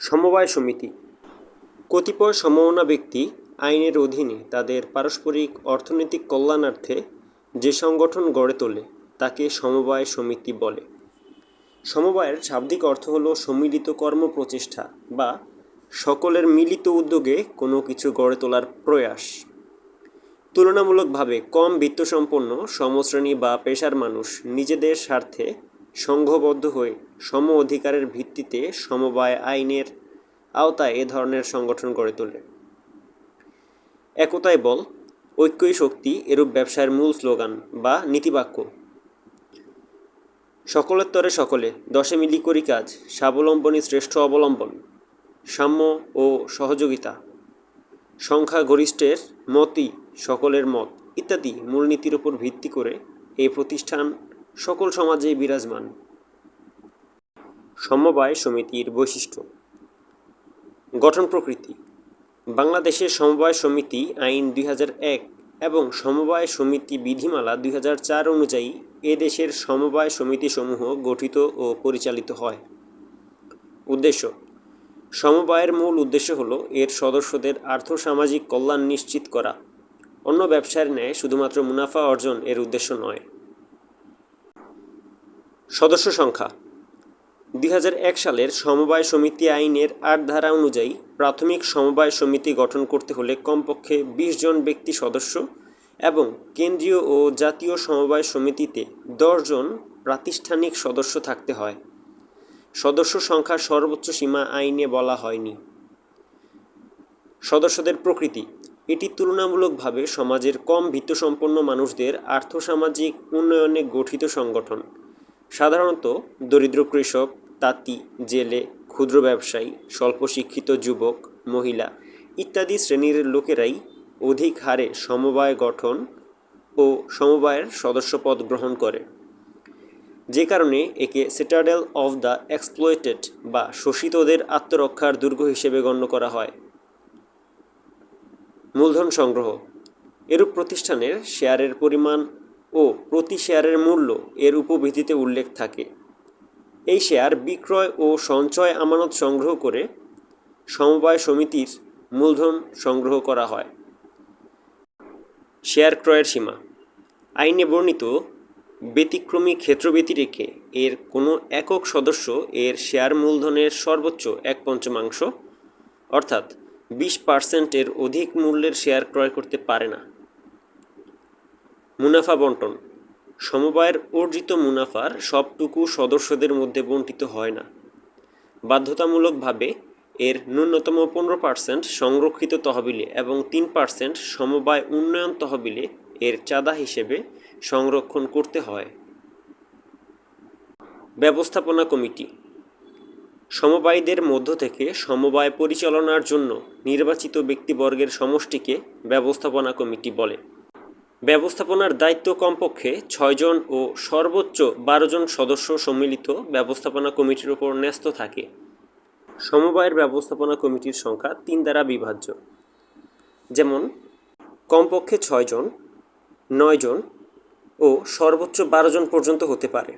সমবায় সমিতি। কতিপয় সমমনা ব্যক্তি আইনের অধীনে তাদের পারস্পরিক অর্থনৈতিক কল্যাণার্থে যে সংগঠন গড়ে তোলে, তাকে সমবায় সমিতি বলে। সমবায়ের শাব্দিক অর্থ হল সম্মিলিত কর্ম প্রচেষ্টা বা সকলের মিলিত উদ্যোগে কোনো কিছু গড়ে তোলার প্রয়াস। তুলনামূলকভাবে কম বিত্তসম্পন্ন সমশ্রেণী বা পেশার মানুষ নিজেদের স্বার্থে সংঘবদ্ধ হয়ে সম অধিকারের ভিত্তিতে সমবায় আইনের আওতায় এ ধরনের সংগঠন গড়ে তোলে। একতায় বল, ঐক্যই শক্তি, এরূপ ব্যবসায়ের মূল স্লোগান বা নীতিবাক্য। সকলের তরে সকলে, দশে মিলি করি কাজ, স্বাবলম্বনী শ্রেষ্ঠ অবলম্বন, সাম্য ও সহযোগিতা, সংখ্যাগরিষ্ঠের মতই সকলের মত, ইত্যাদি মূলনীতির উপর ভিত্তি করে এই প্রতিষ্ঠান সকল সমাজেই বিরাজমান। সমবায় সমিতির বৈশিষ্ট্য। গঠন প্রকৃতি। বাংলাদেশের সমবায় সমিতি আইন দুই এক এবং সমবায় সমিতি বিধিমালা দুই অনুযায়ী এ দেশের সমবায় সমিতিসমূহ গঠিত ও পরিচালিত হয়। উদ্দেশ্য। সমবায়ের মূল উদ্দেশ্য হল এর সদস্যদের আর্থসামাজিক কল্যাণ নিশ্চিত করা। অন্য ব্যবসার ন্যায় শুধুমাত্র মুনাফা অর্জন এর উদ্দেশ্য নয়। সদস্য সংখ্যা। দুই হাজার এক সালের সমবায় সমিতি আইনের আট ধারা অনুযায়ী প্রাথমিক সমবায় সমিতি গঠন করতে হলে কমপক্ষে বিশ জন ব্যক্তি সদস্য এবং কেন্দ্রীয় ও জাতীয় সমবায় সমিতিতে জন প্রাতিষ্ঠানিক সদস্য থাকতে হয়। সদস্য সংখ্যার সর্বোচ্চ সীমা আইনে বলা হয়নি। সদস্যদের প্রকৃতি। এটি তুলনামূলকভাবে সমাজের কম বিত্তসম্পন্ন মানুষদের আর্থসামাজিক উন্নয়নে গঠিত সংগঠন। সাধারণত দরিদ্র কৃষক, তাঁতি, জেলে, ক্ষুদ্র ব্যবসায়ী স্বল্প শিক্ষিত যুবক, মহিলা ইত্যাদি শ্রেণির লোকেরাই অধিক হারে সমবায় গঠন ও সমবায়ের সদস্যপদ গ্রহণ করে। যে কারণে একে সেটাডেল অফ দ্য এক্সপ্লয়েটেড বা শোষিতদের আত্মরক্ষার দুর্গ হিসেবে গণ্য করা হয়। মূলধন সংগ্রহ। এরূপ প্রতিষ্ঠানের শেয়ারের পরিমাণ ও প্রতি শেয়ারের মূল্য এর উপভিত্তিতে উল্লেখ থাকে। এই শেয়ার বিক্রয় ও সঞ্চয় আমানত সংগ্রহ করে সমবায় সমিতির মূলধন সংগ্রহ করা হয়। শেয়ার ক্রয়ের সীমা। আইনে বর্ণিত, ব্যতিক্রমী ক্ষেত্র ব্যতিরেকে এর কোনো একক সদস্য এর শেয়ার মূলধনের সর্বোচ্চ এক পঞ্চমাংশ, অর্থাৎ বিশ পার্সেন্টের অধিক মূল্যের শেয়ার ক্রয় করতে পারে না। মুনাফা বন্টন। সমবায়ের অর্জিত মুনাফার সবটুকু সদস্যদের মধ্যে বণ্টিত হয় না। বাধ্যতামূলকভাবে এর ন্যূনতম পনেরো পার্সেন্ট সংরক্ষিত তহবিলে এবং তিন পার্সেন্ট সমবায় উন্নয়ন তহবিলে এর চাঁদা হিসেবে সংরক্ষণ করতে হয়। ব্যবস্থাপনা কমিটি। সমবায়ীদের মধ্য থেকে সমবায় পরিচালনার জন্য নির্বাচিত ব্যক্তিবর্গের সমষ্টিকে ব্যবস্থাপনা কমিটি বলে। ব্যবস্থাপনার দায়িত্ব কমপক্ষে ছয়জন ও সর্বোচ্চ বারো জন সদস্য সম্মিলিত ব্যবস্থাপনা কমিটির উপর ন্যস্ত থাকে। সমবায়ের ব্যবস্থাপনা কমিটির সংখ্যা তিন দ্বারা বিভাজ্য। যেমন, কমপক্ষে ছয়জন, নয়জন ও সর্বোচ্চ বারো জন পর্যন্ত হতে পারে।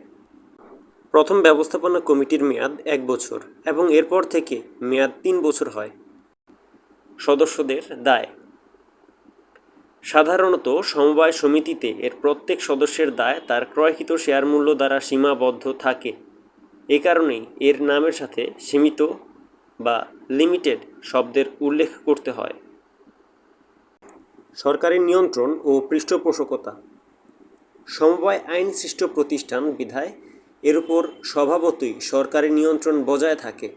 প্রথম ব্যবস্থাপনা কমিটির মেয়াদ এক বছর এবং এরপর থেকে মেয়াদ তিন বছর হয়। সদস্যদের দায় সাধারণত সমবায় সমিতিতে এর প্রত্যেক সদস্যের দায় তার ক্রয়কৃত শেয়ার মূল্য দ্বারা সীমাবদ্ধ থাকে। এ কারণেই এর নামের সাথে সীমিত বা লিমিটেড শব্দের উল্লেখ করতে হয়। সরকারি নিয়ন্ত্রণ ও পৃষ্ঠপোষকতা। সমবায় আইন সৃষ্ট প্রতিষ্ঠান বিধায় এর উপর স্বভাবতই সরকারি নিয়ন্ত্রণ বজায় থাকে।